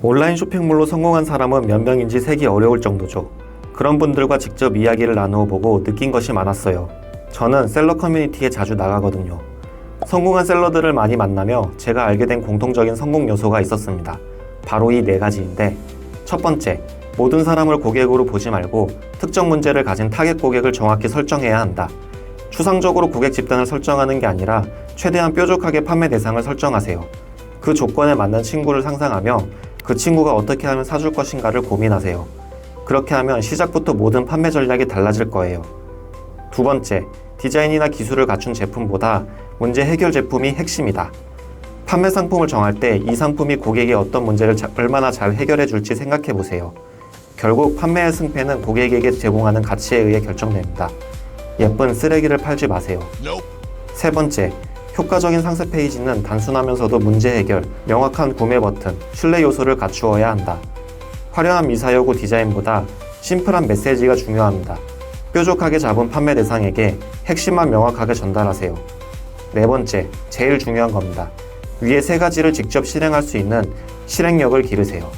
온라인 쇼핑몰로 성공한 사람은 몇 명인지 세기 어려울 정도죠. 그런 분들과 직접 이야기를 나누어 보고 느낀 것이 많았어요. 저는 셀러 커뮤니티에 자주 나가거든요. 성공한 셀러들을 많이 만나며 제가 알게 된 공통적인 성공 요소가 있었습니다. 바로 이 네 가지인데, 첫 번째, 모든 사람을 고객으로 보지 말고 특정 문제를 가진 타겟 고객을 정확히 설정해야 한다. 추상적으로 고객 집단을 설정하는 게 아니라 최대한 뾰족하게 판매 대상을 설정하세요. 그 조건에 맞는 친구를 상상하며 그 친구가 어떻게 하면 사줄 것인가를 고민하세요. 그렇게 하면 시작부터 모든 판매 전략이 달라질 거예요. 두 번째, 디자인이나 기술을 갖춘 제품보다 문제 해결 제품이 핵심이다. 판매 상품을 정할 때 이 상품이 고객의 어떤 문제를 자- 얼마나 잘 해결해 줄지 생각해 보세요. 결국 판매의 승패는 고객에게 제공하는 가치에 의해 결정됩니다. 예쁜 쓰레기를 팔지 마세요. 세 번째, 효과적인 상세 페이지는 단순하면서도 문제 해결, 명확한 구매 버튼, 신뢰 요소를 갖추어야 한다. 화려한 미사여구 디자인보다 심플한 메시지가 중요합니다. 뾰족하게 잡은 판매 대상에게 핵심만 명확하게 전달하세요. 네 번째, 제일 중요한 겁니다. 위에 세 가지를 직접 실행할 수 있는 실행력을 기르세요.